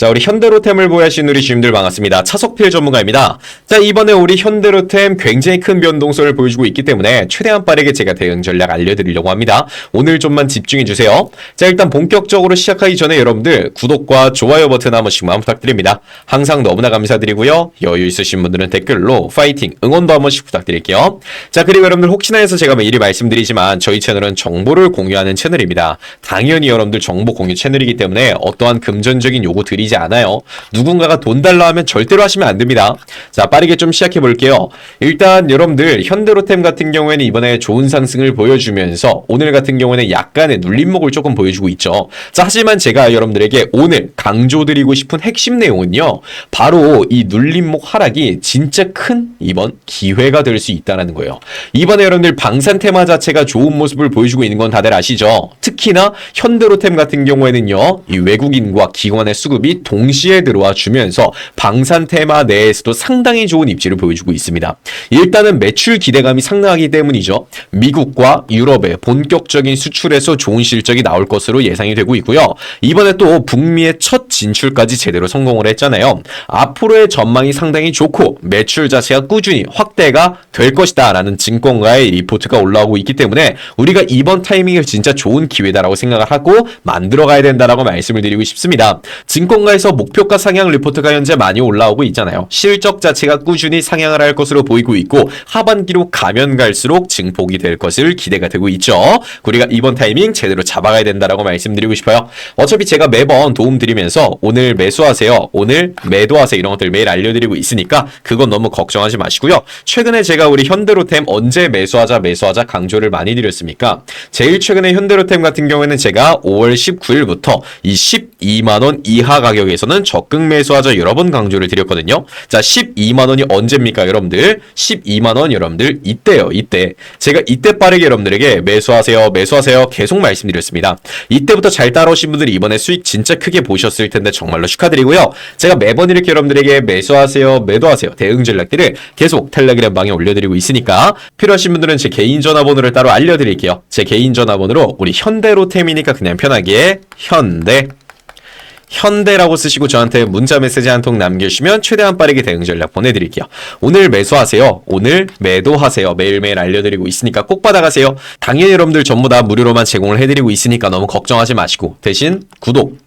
자, 우리 현대로템을 보유하신 우리 주님들 반갑습니다. 차석필 전문가입니다. 자, 이번에 우리 현대로템 굉장히 큰 변동성을 보여주고 있기 때문에 최대한 빠르게 제가 대응 전략 알려드리려고 합니다. 오늘 좀만 집중해주세요. 자, 일단 본격적으로 시작하기 전에 여러분들 구독과 좋아요 버튼 한 번씩만 부탁드립니다. 항상 너무나 감사드리고요. 여유 있으신 분들은 댓글로 파이팅, 응원도 한 번씩 부탁드릴게요. 자, 그리고 여러분들 혹시나 해서 제가 미리 말씀드리지만 저희 채널은 정보를 공유하는 채널입니다. 당연히 여러분들 정보 공유 채널이기 때문에 어떠한 금전적인 요구 드리지 않아요. 누군가가 돈 달라 하면 절대로 하시면 안 됩니다. 자, 빠르게 좀 시작해 볼게요. 일단 여러분들 현대로템 같은 경우에는 이번에 좋은 상승을 보여주면서 오늘 같은 경우에는 약간의 눌림목을 조금 보여주고 있죠. 자, 하지만 제가 여러분들에게 오늘 강조드리고 싶은 핵심 내용은요. 바로 이 눌림목 하락이 진짜 큰 이번 기회가 될 수 있다는 거예요. 이번에 여러분들 방산 테마 자체가 좋은 모습을 보여주고 있는 건 다들 아시죠? 특히나 현대로템 같은 경우에는요. 이 외국인과 기관의 수급이 동시에 들어와 주면서 방산 테마 내에서도 상당히 좋은 입지를 보여주고 있습니다. 일단은 매출 기대감이 상당하기 때문이죠. 미국과 유럽의 본격적인 수출에서 좋은 실적이 나올 것으로 예상이 되고 있고요. 이번에 또 북미의 첫 진출까지 제대로 성공을 했잖아요. 앞으로의 전망이 상당히 좋고 매출 자체가 꾸준히 확대가 될 것이다 라는 증권가의 리포트가 올라오고 있기 때문에 우리가 이번 타이밍을 진짜 좋은 기회다라고 생각을 하고 만들어 가야 된다라고 말씀을 드리고 싶습니다. 증권가 에서 목표가 상향 리포트가 현재 많이 올라오고 있잖아요. 실적 자체가 꾸준히 상향을 할 것으로 보이고 있고 하반기로 가면 갈수록 증폭이 될 것을 기대가 되고 있죠. 우리가 이번 타이밍 제대로 잡아가야 된다라고 말씀드리고 싶어요. 어차피 제가 매번 도움 드리면서 오늘 매수하세요. 오늘 매도하세요. 이런 것들 매일 알려드리고 있으니까 그건 너무 걱정하지 마시고요. 최근에 제가 우리 현대로템 언제 매수하자 매수하자 강조를 많이 드렸습니까? 제일 최근에 현대로템 같은 경우에는 제가 5월 19일부터 이 12만원 이하 가 격에서는 적극 매수하자 여러 번 강조를 드렸거든요. 자, 12만원이 언제입니까, 여러분들? 12만원 여러분들 이때요, 이때. 제가 이때 빠르게 여러분들에게 매수하세요, 매수하세요 계속 말씀드렸습니다. 이때부터 잘 따라오신 분들이 이번에 수익 진짜 크게 보셨을 텐데 정말로 축하드리고요. 제가 매번 이렇게 여러분들에게 매수하세요, 매도하세요 대응 전략들을 계속 텔레그램 방에 올려드리고 있으니까 필요하신 분들은 제 개인 전화번호를 따로 알려드릴게요. 제 개인 전화번호로 우리 현대로템이니까 그냥 편하게 현대 현대라고 쓰시고 저한테 문자 메시지 한 통 남겨주시면 최대한 빠르게 대응 전략 보내드릴게요. 오늘 매수하세요. 오늘 매도하세요. 매일매일 알려드리고 있으니까 꼭 받아가세요. 당연히 여러분들 전부 다 무료로만 제공을 해드리고 있으니까 너무 걱정하지 마시고 대신 구독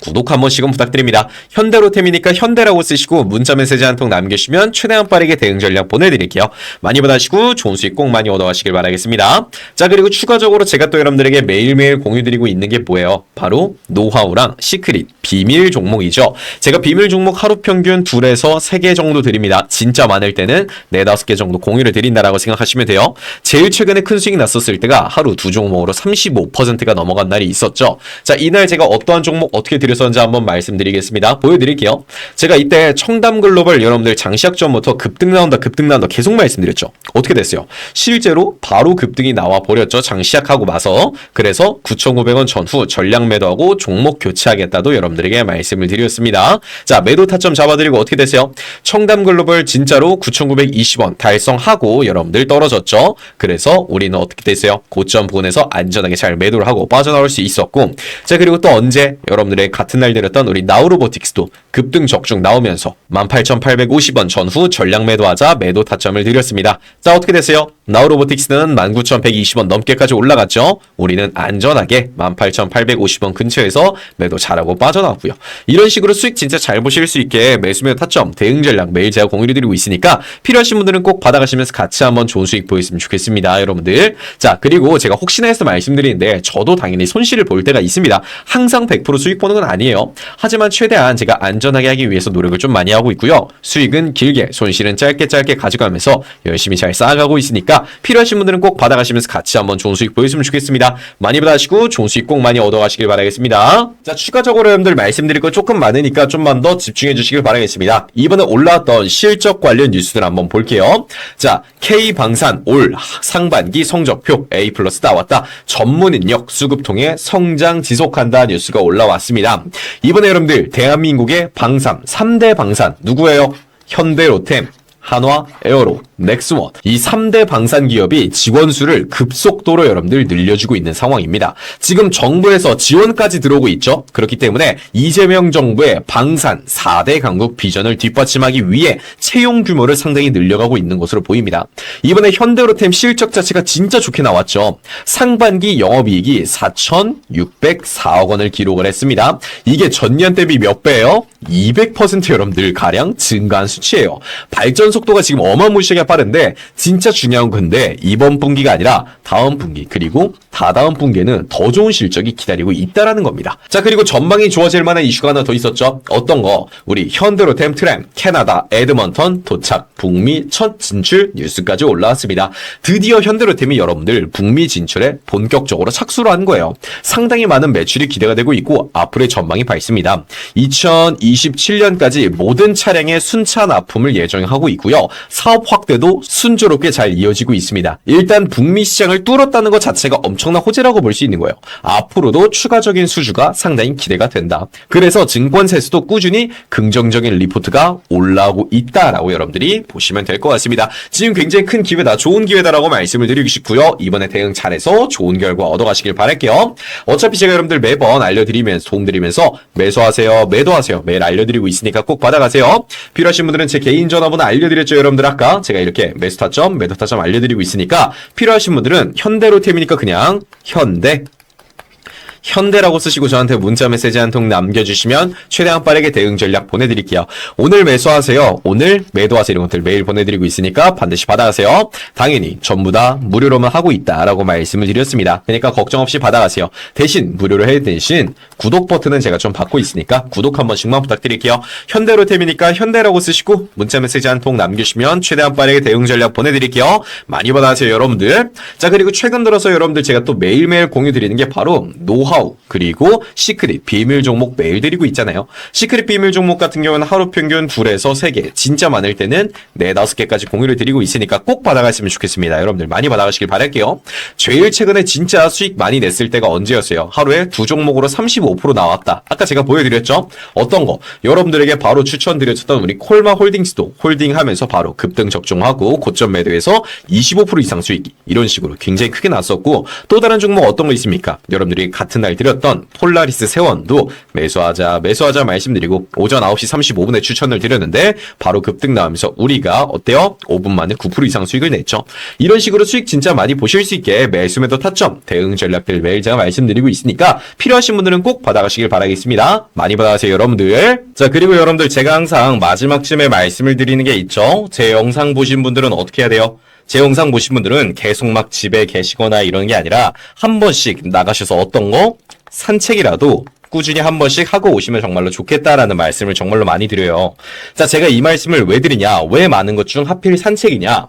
구독 한 번씩은 부탁드립니다. 현대로템이니까 현대라고 쓰시고 문자 메시지 한 통 남겨주시면 최대한 빠르게 대응 전략 보내드릴게요. 많이 받아시고 좋은 수익 꼭 많이 얻어가시길 바라겠습니다. 자 그리고 추가적으로 제가 또 여러분들에게 매일매일 공유드리고 있는 게 뭐예요? 바로 노하우랑 시크릿 비밀 종목이죠. 제가 비밀 종목 하루 평균 둘에서 세 개 정도 드립니다. 진짜 많을 때는 네 다섯 개 정도 공유를 드린다라고 생각하시면 돼요. 제일 최근에 큰 수익이 났었을 때가 하루 두 종목으로 35%가 넘어간 날이 있었죠. 자 이날 제가 어떠한 종목 어떻게 드 렸었는지 한번 말씀드리겠습니다. 보여드릴게요. 제가 이때 청담 글로벌 여러분들 장시작 전부터 급등 나온다 급등 나온다 계속 말씀드렸죠. 어떻게 됐어요? 실제로 바로 급등이 나와 버렸죠. 장시작하고 나서 그래서 9,500원 전후 전량 매도하고 종목 교체하겠다도 여러분들에게 말씀을 드렸습니다. 자 매도 타점 잡아드리고 어떻게 됐어요? 청담 글로벌 진짜로 9,920원 달성하고 여러분들 떨어졌죠. 그래서 우리는 어떻게 됐어요? 고점 부근에서 안전하게 잘 매도를 하고 빠져나올 수 있었고 자 그리고 또 언제 여러분들의 같은 날 내렸던 우리 나우로보틱스도 급등 적중 나오면서 18,850원 전후 전량 매도하자 매도 타점을 드렸습니다. 자 어떻게 됐어요? 나우로보틱스는 19,120원 넘게까지 올라갔죠. 우리는 안전하게 18,850원 근처에서 매도 잘하고 빠져나왔고요. 이런 식으로 수익 진짜 잘 보실 수 있게 매수매도 타점 대응 전략 매일 제가 공유를 드리고 있으니까 필요하신 분들은 꼭 받아가시면서 같이 한번 좋은 수익 보였으면 좋겠습니다, 여러분들. 자 그리고 제가 혹시나 해서 말씀드리는데 저도 당연히 손실을 볼 때가 있습니다. 항상 100% 수익 보는 건 아니에요. 하지만 최대한 제가 안전하게 하기 위해서 노력을 좀 많이 하고 있고요. 수익은 길게, 손실은 짧게 짧게 가져가면서 열심히 잘 쌓아가고 필요하신 분들은 꼭 받아가시면서 같이 한번 좋은 수익 보였으면 좋겠습니다. 많이 받아가시고 좋은 수익 꼭 많이 얻어가시길 바라겠습니다. 자, 추가적으로 여러분들 말씀드릴 거 조금 많으니까 좀만 더 집중해 주시길 바라겠습니다. 이번에 올라왔던 실적 관련 뉴스들 한번 볼게요. 자, K방산 올 상반기 성적표 A 플러스 나왔다. 전문 인력 수급 통해 성장 지속한다 뉴스가 올라왔습니다. 이번에 여러분들 대한민국의 방산 3대 방산 누구예요? 현대로템, 한화, 에어로 넥스원 이 3대 방산 기업이 직원 수를 급속도로 여러분들 늘려주고 있는 상황입니다. 지금 정부에서 지원까지 들어오고 있죠. 그렇기 때문에 이재명 정부의 방산 4대 강국 비전을 뒷받침하기 위해 채용 규모를 상당히 늘려가고 있는 것으로 보입니다. 이번에 현대로템 실적 자체가 진짜 좋게 나왔죠. 상반기 영업이익이 4,604억 원을 기록을 했습니다. 이게 전년 대비 몇 배예요? 200% 여러분들 가량 증가한 수치예요. 발전 속도가 지금 어마무시하게 빠른데 진짜 중요한 건데 이번 분기가 아니라 다음 분기 그리고 다다음 분기에는 더 좋은 실적이 기다리고 있다라는 겁니다. 자 그리고 전망이 좋아질 만한 이슈가 하나 더 있었죠. 어떤 거? 우리 현대로템 트램 캐나다 에드먼턴 도착 북미 첫 진출 뉴스까지 올라왔습니다. 드디어 현대로템이 여러분들 북미 진출에 본격적으로 착수를 한 거예요. 상당히 많은 매출이 기대가 되고 있고 앞으로의 전망이 밝습니다. 2027년까지 모든 차량의 순차 납품을 예정하고 있고요. 사업 확대 도 순조롭게 잘 이어지고 있습니다. 일단 북미 시장을 뚫었다는 것 자체가 엄청난 호재라고 볼 수 있는 거예요. 앞으로도 추가적인 수주가 상당히 기대가 된다. 그래서 증권세수도 꾸준히 긍정적인 리포트가 올라오고 있다라고 여러분들이 보시면 될 것 같습니다. 지금 굉장히 큰 기회다, 좋은 기회다라고 말씀을 드리고 싶고요. 이번에 대응 잘해서 좋은 결과 얻어가시길 바랄게요. 어차피 제가 여러분들 매번 알려드리면서 도움드리면서 매수하세요, 매도하세요 매일 알려드리고 있으니까 꼭 받아가세요. 필요하신 분들은 제 개인 전화번호 알려드렸죠, 여러분들 아까 제가 이렇게 매수 타점, 매도 타점 알려드리고 있으니까 필요하신 분들은 현대로템이니까 그냥 현대 현대라고 쓰시고 저한테 문자 메시지 한 통 남겨주시면 최대한 빠르게 대응 전략 보내드릴게요. 오늘 매수하세요. 오늘 매도하세요. 이런 것들 매일 보내드리고 있으니까 반드시 받아가세요. 당연히 전부 다 무료로만 하고 있다라고 말씀을 드렸습니다. 그러니까 걱정 없이 받아가세요. 대신 무료로 해 대신 구독 버튼은 제가 좀 받고 있으니까 구독 한 번씩만 부탁드릴게요. 현대로템이니까 현대라고 쓰시고 문자 메시지 한 통 남겨주시면 최대한 빠르게 대응 전략 보내드릴게요. 많이 받아가세요 여러분들. 자 그리고 최근 들어서 여러분들 제가 또 매일매일 공유 드리는 게 바로 노 하우 그리고 시크릿 비밀 종목 매일 드리고 있잖아요. 시크릿 비밀 종목 같은 경우는 하루 평균 둘에서 세 개, 진짜 많을 때는 네 다섯 개까지 공유를 드리고 있으니까 꼭 받아갔으면 좋겠습니다. 여러분들 많이 받아가시길 바랄게요. 제일 최근에 진짜 수익 많이 냈을 때가 언제였어요? 하루에 두 종목으로 35% 나왔다. 아까 제가 보여드렸죠? 어떤 거? 여러분들에게 바로 추천드렸던 우리 콜마 홀딩스도 홀딩하면서 바로 급등 적중하고 고점 매도해서 25% 이상 수익 이런 식으로 굉장히 크게 났었고 또 다른 종목 어떤 거 있습니까? 여러분들이 같은 날 드렸던 폴라리스 세원도 매수하자 매수하자 말씀드리고 오전 9시 35분에 추천을 드렸는데 바로 급등 나오면서 우리가 어때요? 5분 만에 9% 이상 수익을 냈죠. 이런 식으로 수익 진짜 많이 보실 수 있게 매수 매도 타점 대응 전략들 매일 제가 말씀드리고 있으니까 필요하신 분들은 꼭 받아가시길 바라겠습니다. 많이 받아가세요 여러분들. 자 그리고 여러분들 제가 항상 마지막쯤에 말씀을 드리는 게 있죠. 제 영상 보신 분들은 어떻게 해야 돼요? 제 영상 보신 분들은 계속 막 집에 계시거나 이런 게 아니라 한 번씩 나가셔서 어떤 거 산책이라도 꾸준히 한 번씩 하고 오시면 정말로 좋겠다라는 말씀을 정말로 많이 드려요. 자, 제가 이 말씀을 왜 드리냐? 왜 많은 것 중 하필 산책이냐?